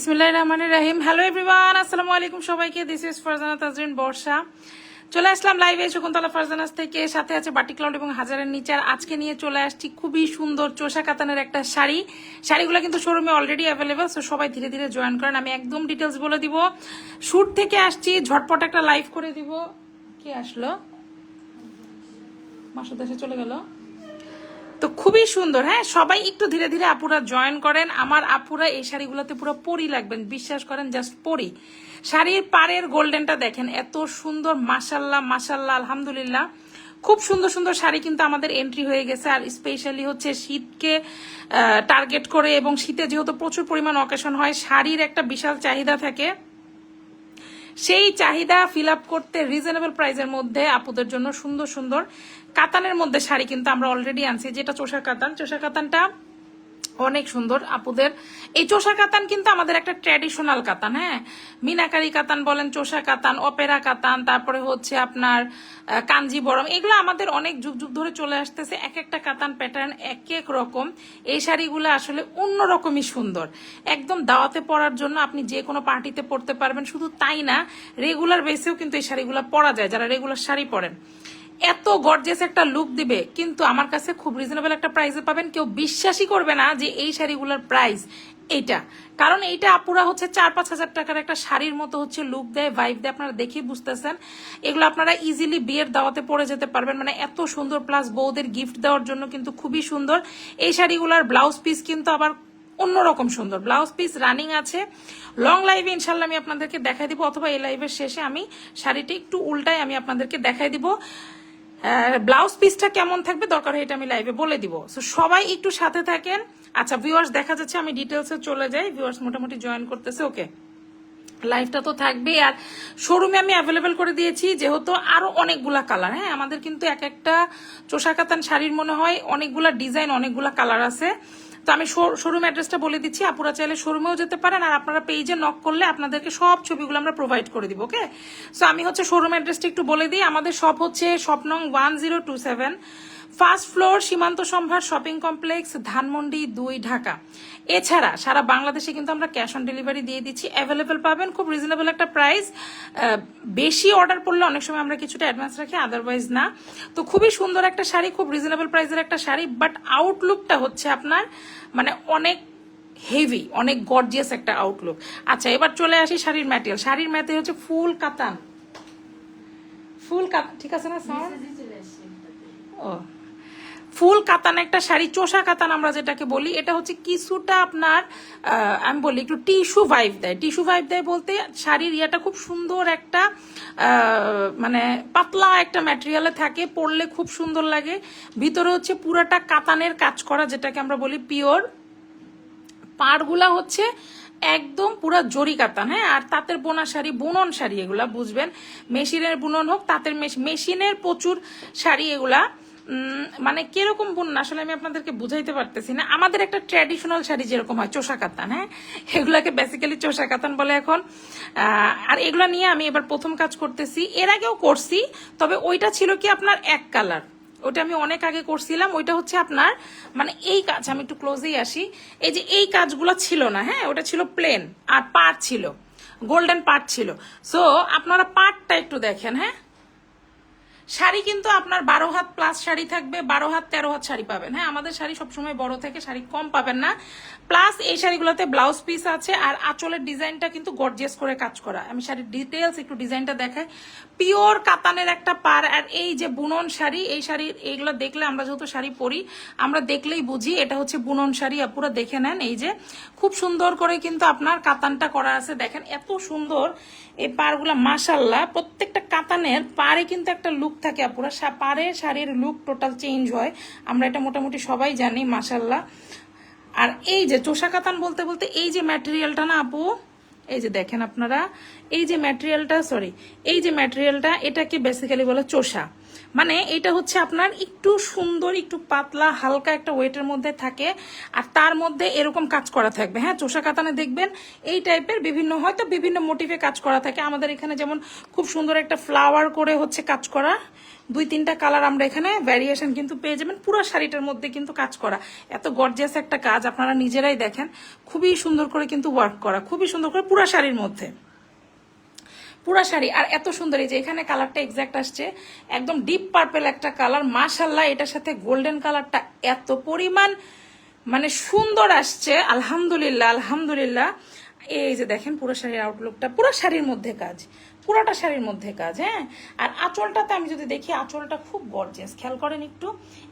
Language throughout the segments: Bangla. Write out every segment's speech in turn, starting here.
বিসমিল্লাহ রহমান রাহিম। হ্যালো এভরিওয়ান আসসালামু আলাইকুম সবাইকে। দিস ইজ ফারজানা তাজরিন বর্ষা চলে আসলাম লাইভে শকুন্তলা ফারজানাস থেকে। সাথে আছে বাটি ক্লাউড এবং হাজারের নিচে। আর আজকে নিয়ে চলে আসছি খুবই সুন্দর চোষা কাতানের একটা শাড়ি। শাড়িগুলো কিন্তু শোরুমে অলরেডি অ্যাভেলেবেল সো সবাই ধীরে ধীরে জয়েন করেন। আমি একদম ডিটেলস বলে দিব। শুট থেকে আসছি, ঝটপট একটা লাইভ করে দিব। কে আসলো? মাসুদ চলে গেল। তো খুবই সুন্দর হ্যাঁ? সবাই একটু ধীরে ধীরে আপুরা জয়েন করেন। আমার আপুরা এই শাড়িগুলোতে পুরো পরি লাগবেন, বিশ্বাস করেন জাস্ট পরি। শাড়ির পাড়ের গোল্ডেনটা দেখেন, এত সুন্দর মাসাল্লাহ মাসাল্লাহ আলহামদুলিল্লাহ। খুব সুন্দর সুন্দর শাড়ি কিন্তু আমাদের এন্ট্রি হয়ে গেছে, আর স্পেশালি হচ্ছে শীতকে টার্গেট করে এবং শীতে যেহেতু প্রচুর পরিমাণ অকেশন হয়, শাড়ির একটা বিশাল চাহিদা থাকে। সেই চাহিদা ফিল আপ করতে রিজনেবল প্রাইসের মধ্যে আপুদের জন্য সুন্দর সুন্দর কাতানের মধ্যে শাড়ি কিন্তু আমরা অলরেডি আনছি, যেটা চোষা কাতান। চোষা কাতানটা অনেক সুন্দর আপুদের। এই চোষা কাতান কিন্তু আমাদের একটা ট্র্যাডিশনাল কাতান হ্যাঁ? মিনাকারি কাতান বলেন, চোষা কাতান, অপেরা কাতান, তারপরে হচ্ছে আপনার কাঞ্জি বরম, এগুলো আমাদের অনেক যুগ যুগ ধরে চলে আসতেছে। এক একটা কাতান প্যাটার্ন এক এক রকম। এই শাড়িগুলো আসলে অন্যরকমই সুন্দর। একদম দাওয়াতে পরার জন্য আপনি যে কোনো পার্টিতে পরতে পারবেন। শুধু তাই না রেগুলার বেসেও কিন্তু এই শাড়িগুলো পরা যায়, যারা রেগুলার শাড়ি পরেন। এত গর্জেস একটা লুক দিবে, কিন্তু আমার কাছে খুব রিজনেবল একটা প্রাইসে পাবেন। কেউ বিশ্বাসই করবে না যে এই শাড়িগুলোর প্রাইস এইটা। কারণ এইটা আপুরা হচ্ছে চার পাঁচ হাজার টাকার একটা শাড়ির মতো হচ্ছে লুক দেয় ভাইব দেয়, আপনারা দেখেই বুঝতেছেন। এগুলো আপনারা ইজিলি বিয়ের দাওয়াতে পরে যেতে পারবেন। মানে এত সুন্দর প্লাস বউদের গিফট দেওয়ার জন্য কিন্তু খুবই সুন্দর। এই শাড়িগুলোর ব্লাউজ পিস কিন্তু আবার অন্যরকম সুন্দর। ব্লাউজ পিস রানিং আছে। লং লাইভে ইনশাল্লাহ আমি আপনাদেরকে দেখাই দিব, অথবা এই লাইভের শেষে আমি শাড়িটি একটু উল্টায় আমি আপনাদেরকে দেখাই দিব। ব্লাউজ পিসটা কেমন থাকবে দরকার হয় এটা আমি লাইভে বলে দিব। সো সবাই একটু সাথে থাকেন। আচ্ছা ভিউয়ার্স দেখা যাচ্ছে আমি ডিটেলসে চলে যাই। ভিউয়ার্স মোটামুটি জয়েন করতেছে ওকে লাইফটা তো থাকবেই। আর শোরুমে আমি অ্যাভেলেবেল করে দিয়েছি, যেহেতু আরও অনেকগুলা কালার হ্যাঁ? আমাদের কিন্তু এক একটা চোষা কাতান শাড়ির মনে হয় অনেকগুলা ডিজাইন অনেকগুলা কালার আছে। তো আমি শোরুম অ্যাড্রেসটা বলে দিচ্ছি। আপুরা চাইলে শোরুমেও যেতে পারেন আর আপনারা পেজে নক করলে আপনাদেরকে সব ছবিগুলো আমরা প্রোভাইড করে দিব ওকে সো আমি হচ্ছে শোরুম অ্যাড্রেসটা একটু বলে দিই। আমাদের শপ হচ্ছে Swapnong one zero two seven first floor Simanta Sambhar shopping complex Dhanmondi দুই ঢাকা। এছাড়া সারা বাংলাদেশে কিন্তু আমরা ক্যাশ অন ডেলিভারি দিয়ে দিচ্ছি। অ্যাভেলেবেল পাবেন খুব রিজনেবল একটা প্রাইস বেশি অর্ডার পড়লে অনেক সময় আমরা কিছুটা অ্যাডভান্স রাখি আদারওয়াইজ না। তো খুবই সুন্দর একটা শাড়ি খুব রিজনেবল প্রাইসের একটা শাড়ি বাট আউটলুকটা হচ্ছে আপনার মানে অনেক হেভি অনেক গর্জিয়াস একটা আউটলুক আচ্ছা এবার চলে আসি শাড়ির ম্যাটেরিয়াল শাড়ির ম্যাটেরিয়াল হচ্ছে ফুল কাতান। ফুল কাতান ঠিক আছে না সাউন্ড? ও। ফুল কাতান, একটা শাড়ি, চোষা কাতান আমরা যেটাকে বলি, এটা হচ্ছে কিছুটা আপনার আমি বলি একটু টিস্যু ভাইব দেয়। টিস্যু ভাইব দেয় বলতে শাড়ির ইয়েটা খুব সুন্দর একটা মানে পাতলা একটা ম্যাটেরিয়ালে থাকে, পরলে খুব সুন্দর লাগে। ভিতরে হচ্ছে পুরাটা কাতানের কাজ করা, যেটাকে আমরা বলি পিওর। পাড়গুলা হচ্ছে একদম পুরা জরি কাতান হ্যাঁ? আর তাঁতের বোনা শাড়ি, বুনন শাড়ি এগুলা, বুঝবেন? মেশিনের বুনন হোক, তাঁতের মেশ- মেশিনের প্রচুর শাড়ি এগুলা। মানে কীরকম বুনন আসলে আমি আপনাদেরকে বুঝাইতে পারতেছি না। আমাদের একটা ট্র্যাডিশনাল শাড়ি যেরকম হয়, চোষা কাতান হ্যাঁ? এগুলাকে বেসিক্যালি চোষা কাতান বলে এখন। আর এগুলো নিয়ে আমি এবার প্রথম কাজ করতেছি। এর আগেও করছি, তবে ওইটা ছিল কি আপনার এক কালার। ওটা আমি অনেক আগে করছিলাম। ওইটা হচ্ছে আপনার মানে এই কাজ, আমি একটু ক্লোজেই আসি। এই যে এই কাজগুলো ছিল না হ্যাঁ? ওটা ছিল প্লেন আর পাট ছিল। গোল্ডেন পাট ছিল। সো আপনারা পাটটা একটু দেখেন হ্যাঁ? শাড়ি কিন্তু আপনার বারো হাত প্লাস শাড়ি থাকবে, বারো হাত, তেরো হাত শাড়ি পাবেন। হ্যাঁ আমাদের শাড়ি সবসময় বড় থেকে শাড়ি কম পাবেন না। প্লাস এই শাড়িগুলোতে ব্লাউজ পিস আছে আর আঁচলের ডিজাইনটা কিন্তু গর্জিয়াস করে কাজ করা। আমি শাড়ির ডিটেলস একটু ডিজাইনটা দেখাই। পিওর কাতানের একটা পার আর এই যে বুনন শাড়ি, এই শাড়ি এইগুলো দেখলে আমরা যেহেতু শাড়ি পরি, আমরা দেখলেই বুঝি এটা হচ্ছে বুনন শাড়ি পুরো দেখে নেন এই যে। খুব সুন্দর করে কিন্তু আপনার কাতানটা করা আছে। দেখেন এত সুন্দর এই পারগুলা মাসাল্লাহ প্রত্যেকটা কাতানের পারে কিন্তু একটা লুক থাকে আপুরা। পারে শাড়ির লুক টোটাল চেঞ্জ হয়। আমরা এটা মোটামুটি সবাই জানি মাসাল্লাহ আর এই যে চোষা কাতান বলতে বলতে এই যে ম্যাটেরিয়ালটা না আপু, এই যে দেখেন আপনারা, এই যে ম্যাটেরিয়ালটা সরি এই যে ম্যাটেরিয়ালটা এটাকে বেসিক্যালি বলে চোষা। মানে এটা হচ্ছে আপনার একটু সুন্দর, একটু পাতলা, হালকা একটা ওয়েটের মধ্যে থাকে, আর তার মধ্যে এরকম কাজ করা থাকবে। হ্যাঁ চোষা কাতানে দেখবেন এই টাইপের বিভিন্ন, হয়তো বিভিন্ন মোটিভে কাজ করা থাকে। আমাদের এখানে যেমন খুব সুন্দর একটা ফ্লাওয়ার করে হচ্ছে কাজ করা। দুই, তিনটা কালার আমরা এখানে ভ্যারিয়েশন কিন্তু পেয়ে যাবেন। পুরো শাড়িটার মধ্যে কিন্তু কাজ করা। এত গর্জিয়াস একটা কাজ আপনারা নিজেরাই দেখেন। খুবই সুন্দর করে কিন্তু ওয়ার্ক করা। খুবই সুন্দর করে পুরো শাড়ির মধ্যে। পুরা শাড়ি। আর এত সুন্দর, এই যে এখানে কালারটা এক্সাক্ট আসছে, একদম ডিপ পার্পেল একটা কালার মাশাল্লাহ এটার সাথে গোল্ডেন কালারটা এত পরিমাণ মানে সুন্দর আসছে। আলহামদুলিল্লাহ আলহামদুলিল্লাহ। এই যে দেখেন পুরো শাড়ির আউটলুকটা পুরো শাড়ির মধ্যে কাজ। পুরোটা শাড়ির মধ্যে কাজ হ্যাঁ? আর আঁচলটাতে আমি যদি দেখি, আঁচলটা খুব গর্জিয়াস খেয়াল করেন একটু,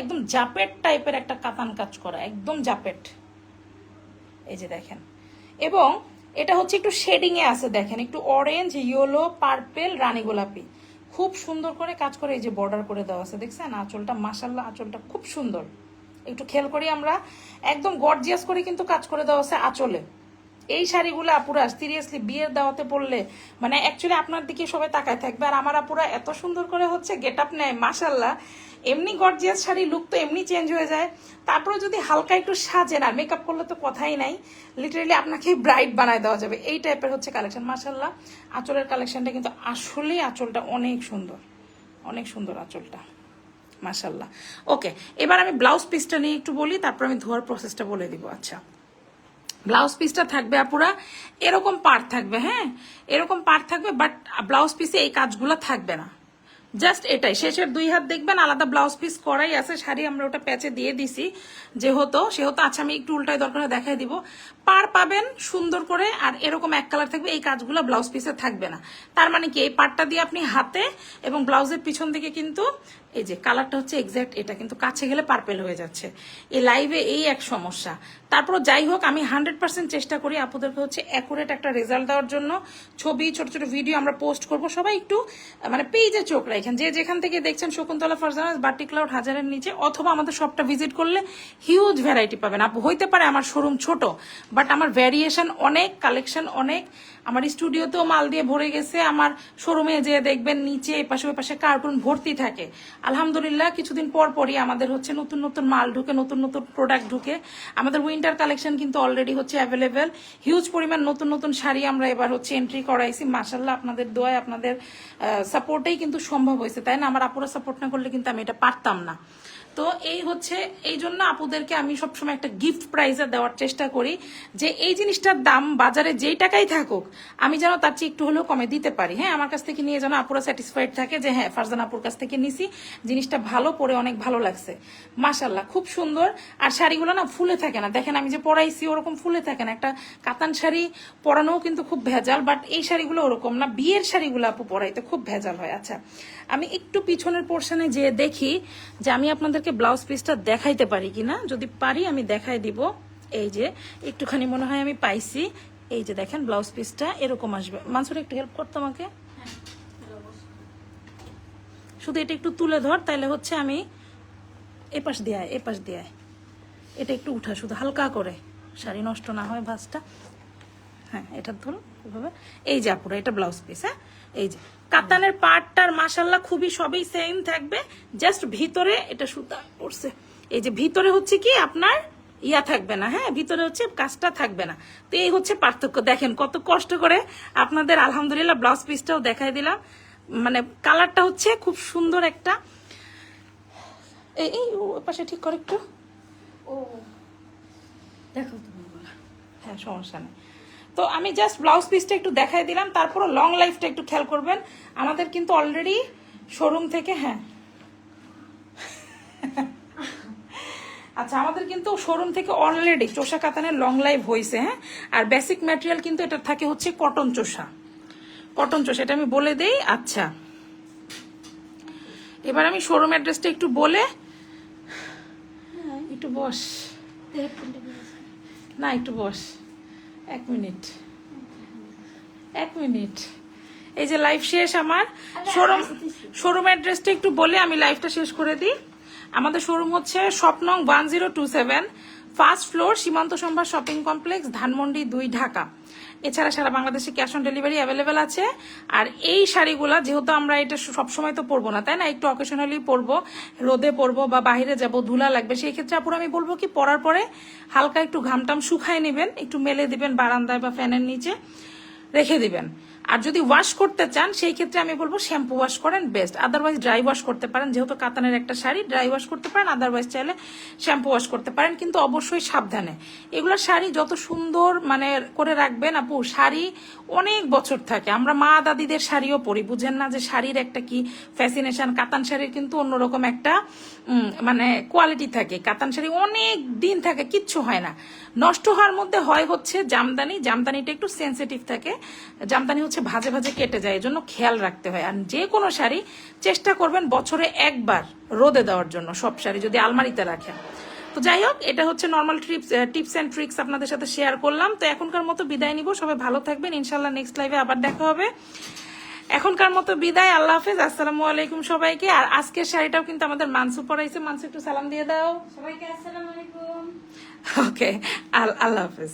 একদম জাপেট টাইপের একটা কাতান কাজ করা, একদম জাপেট। এই যে দেখেন। এবং এটা হচ্ছে একটু শেডিংয়ে আছে দেখেন, একটু অরেঞ্জ ইয়েলো পার্পেল রানী গোলাপি। খুব সুন্দর করে কাজ করে এই যে বর্ডার করে দেওয়া আছে, দেখছেন? আঁচলটা মাসাল্লাহ আঁচলটা খুব সুন্দর। একটু খেয়াল করি আমরা, একদম গর্জিয়াস করে কিন্তু কাজ করে দেওয়া আছে আঁচলে। এই শাড়িগুলো আপুরা সিরিয়াসলি বিয়ের দাওয়াতে পড়লে মানে অ্যাকচুয়ালি আপনার দিকে সবাই তাকায় থাকবে। আর আমার আপুরা এত সুন্দর করে হচ্ছে গেট আপ নেয় মাসাল্লাহ এমনি গর্জিয়াস শাড়ি লুক তো এমনি চেঞ্জ হয়ে যায়। তারপরে যদি হালকা একটু সাজেন, আর মেকআপ করলে তো কথাই নাই। লিটারেলি আপনাকে ব্রাইট বানায় দেওয়া যাবে। এই টাইপের হচ্ছে কালেকশন মাসাল্লাহ আঁচলের কালেকশনটা কিন্তু আসলেই আঁচলটা অনেক সুন্দর। অনেক সুন্দর আঁচলটা মাসাল্লাহ ওকে এবার আমি ব্লাউজ পিসটা নিয়ে একটু বলি, তারপর আমি ধোয়ার প্রসেসটা বলে দিব। আচ্ছা। ব্লাউজ পিসটা থাকবে আপুরা, এরকম পার্ট থাকবে হ্যাঁ? এরকম পার্ট থাকবে বাট ব্লাউজ পিসে এই কাজগুলো থাকবে না। জাস্ট এটাই। শেষের দুই হাত দেখবেন, আলাদা ব্লাউজ পিস করাই আছে। শাড়ি আমরা ওটা প্যাচে দিয়ে দিছি, যেহেতু, সেহেতু আচ্ছা আমি একটু উল্টায় দরকার দেখাই দিব। পার পাবেন সুন্দর করে, আর এরকম এক কালার থাকবে, এই কাজগুলো ব্লাউজ পিসে থাকবে না। তার মানে কি, এই পার্টটা দিয়ে আপনি হাতে এবং ব্লাউজের পিছন দিকে কিন্তু, এই যে কালারটা হচ্ছে এক্স্যাক্ট এটা কিন্তু কাছে গেলে পার্পেল হয়ে যাচ্ছে। এই লাইভে এই এক সমস্যা। তারপর যাই হোক, আমি হান্ড্রেড পার্সেন্ট চেষ্টা করি আপুদেরকে হচ্ছে অ্যাকুরেট একটা রেজাল্ট দেওয়ার জন্য। ছবি, ছোট ছোট ভিডিও আমরা পোস্ট করব। সবাই একটু মানে পেজে চোখ রাখেন। যে যেখান থেকে দেখছেন শকুন্তলা ফারজানাস বাটি ক্লাউড হাজারের নিচে, অথবা আমাদের শপটা ভিজিট করলে হিউজ ভ্যারাইটি পাবেন। আপু, হইতে পারে আমার শোরুম ছোট বাট আমার ভ্যারিয়েশন অনেক কালেকশন অনেক। আমার স্টুডিওতেও মাল দিয়ে ভরে গেছে। আমার শোরুমে যে দেখবেন নিচে, এপাশে ওই পাশে কার্টুন ভর্তি থাকে। আলহামদুলিল্লাহ, কিছুদিন পর পরই আমাদের হচ্ছে নতুন নতুন মাল ঢুকে, নতুন নতুন প্রোডাক্ট ঢুকে। আমাদের উইন্টার কালেকশন কিন্তু অলরেডি হচ্ছে অ্যাভেলেবেল হিউজ পরিমাণ নতুন নতুন শাড়ি আমরা এবার হচ্ছে এন্ট্রি করাইছি। মাসাল্লাহ আপনাদের দোয়ায়, আপনাদের সাপোর্টেই কিন্তু সম্ভব হয়েছে, তাই না? আমার আপুরা সাপোর্ট না করলে কিন্তু আমি এটা পারতাম না। তো এই হচ্ছে, এই জন্য আপুদেরকে আমি সবসময় একটা গিফট প্রাইজে দেওয়ার চেষ্টা করি যে এই জিনিসটার দাম বাজারে যেই টাকাই থাকুক, আমি যেন তার চেয়ে একটু হলেও কমে দিতে পারি। হ্যাঁ আমার কাছ থেকে নিয়ে যেন আপুরা স্যাটিসফাইড থাকে যে হ্যাঁ ফারজান আপুর কাছ থেকে নিছি, জিনিসটা ভালো পরে অনেক ভালো লাগছে। মাশাল্লাহ খুব সুন্দর। আর শাড়িগুলো না ফুলে থাকে না। দেখেন আমি যে পরাইছি ওরকম ফুলে থাকে না। একটা কাতান শাড়ি পরানোও কিন্তু খুব ভেজাল বাট এই শাড়িগুলো ওরকম না। বিয়ের শাড়িগুলো আপু পরাইতে খুব ভেজাল হয়। আচ্ছা আমি একটু পিছনের পোর্শনে যে দেখি যে আমি আপনাদেরকে ব্লাউজ পিসটা দেখাইতে পারি কিনা? যদি পারি, আমি দেখাই দিব। এই যে, একটুখানি মনে হয় আমি পাইছি। এই যে দেখেন ব্লাউজ পিসটা এরকম আসবে। মানসুর, একটু হেল্প করতো আমাকে? শুধু এটা একটু তুলে ধর তাহলে হচ্ছে আমি এপাশ দেয় এপাশ দেয় এটা একটু উঠা, শুধু হালকা করে। শাড়ি নষ্ট না হয়, ভাজটা। হ্যাঁ এটা ধরুন এভাবে। এই যে আপুরা এটা ব্লাউজ পিস হ্যাঁ? এই যে। কাতানের পার্টটার মাসাল্লাহ খুবই সবই সেম থাকবে জাস্ট ভিতরে এটা সুতা পড়ছে এই যে ভিতরে হচ্ছে কি আপনার ইয়া থাকবে না হ্যাঁ? ভিতরে হচ্ছে কাজটা থাকবে না। তো এই হচ্ছে পার্থক্য। দেখেন কত কষ্ট করে আপনাদের আলহামদুলিল্লাহ ব্লাউজ পিসটাও দেখাই দিলাম। মানে কালারটা হচ্ছে খুব সুন্দর একটা। এই পাশে ঠিক করে একটু। ও দেখো তুমি হ্যাঁ সমস্যা নেই। তো আমি জাস্ট ব্লাউজ পিসটা একটু দেখাই দিলাম তারপরে লং লাইফটা একটু খেয়াল করবেন। আমাদের কিন্তু অলরেডি শোরুম থেকে হ্যাঁ। আচ্ছা আমাদের কিন্তু শোরুম থেকে অলরেডি চোষা কাতানের লং লাইফ হয়েছে হ্যাঁ। আর বেসিক ম্যাটেরিয়াল কিন্তু এটা থাকে হচ্ছে কটন চোষা। কটন চোষা এটা আমি বলে দেই। আচ্ছা। এবার আমি শোরুম অ্যাড্রেসটা একটু বলে একটু বস। না একটু বস। এক মিনিট। এক মিনিট। এই যে লাইভ শেষ আমার। শোরুম শোরুম অ্যাড্রেসটা একটু বলে আমি লাইভটা শেষ করে দিই। আমাদের শোরুম হচ্ছে Swapnong one zero two seven first floor Simanta Sambhar shopping complex Dhanmondi দুই ঢাকা। এছাড়া সারা বাংলাদেশে ক্যাশ অন ডেলিভারি অ্যাভেলেবেল আছে। আর এই শাড়িগুলো, যেহেতু আমরা এটা সবসময় তো পরবো না, তাই না? একটু অকেশনালি পরবো, রোদে পরবো বা বাইরে যাব, ধুলা লাগবে, সেই ক্ষেত্রে আপুর আমি বলব কি, পরার পরে হালকা একটু ঘামটাম শুকায় নেবেন, একটু মেলে দিবেন বারান্দায় বা ফ্যানের নিচে, রেখে দিবেন। আর যদি ওয়াশ করতে চান, সেই ক্ষেত্রে আমি বলব শ্যাম্পু ওয়াশ করেন বেস্ট আদারওয়াইজ ড্রাই ওয়াশ করতে পারেন। যেহেতু কাতানের একটা শাড়ি ড্রাই ওয়াশ করতে পারেন। আদারওয়াইজ চাইলে শ্যাম্পু ওয়াশ করতে পারেন। কিন্তু অবশ্যই সাবধানে। এগুলো শাড়ি যত সুন্দর মানে করে রাখবেন আপু, শাড়ি অনেক বছর থাকে। আমরা মা দাদিদের শাড়িও পরি। বুঝেন না যে শাড়ির একটা কি ফ্যাসিনেশন কাতান শাড়ির কিন্তু অন্যরকম একটা মানে কোয়ালিটি থাকে। কাতান শাড়ি অনেক দিন থাকে, কিচ্ছু হয় না। নষ্ট হওয়ার মধ্যে হয় হচ্ছে জামদানি। জামদানিটা একটু সেন্সিটিভ থাকে। জামদানি হচ্ছে ভাজে ভাজে কেটে যায় এজন্য খেয়াল রাখতে হয়। আর যে কোনো শাড়ি চেষ্টা করবেন বছরে একবার রোদে দেওয়ার জন্য সব শাড়ি যদি আলমারিতে রাখেন। তো যাই হোক এটা হচ্ছে normal trips tips and tricks আপনাদের সাথে শেয়ার করলাম। তো এখনকার মতো বিদায় নিব। সবাই ভালো থাকবেন। ইনশাল্লাহ নেক্সট লাইভে আবার দেখা হবে। এখনকার মতো বিদায়। আল্লাহ হাফেজ। আসসালামু আলাইকুম সবাইকে। আর আজকের শাড়িটাও কিন্তু আমাদের মানসু পরাইছে। মানসু একটু সালাম দিয়ে দাও। সবাইকে আসসালামু আলাইকুম। ওকে আল্লাহ হাফেজ।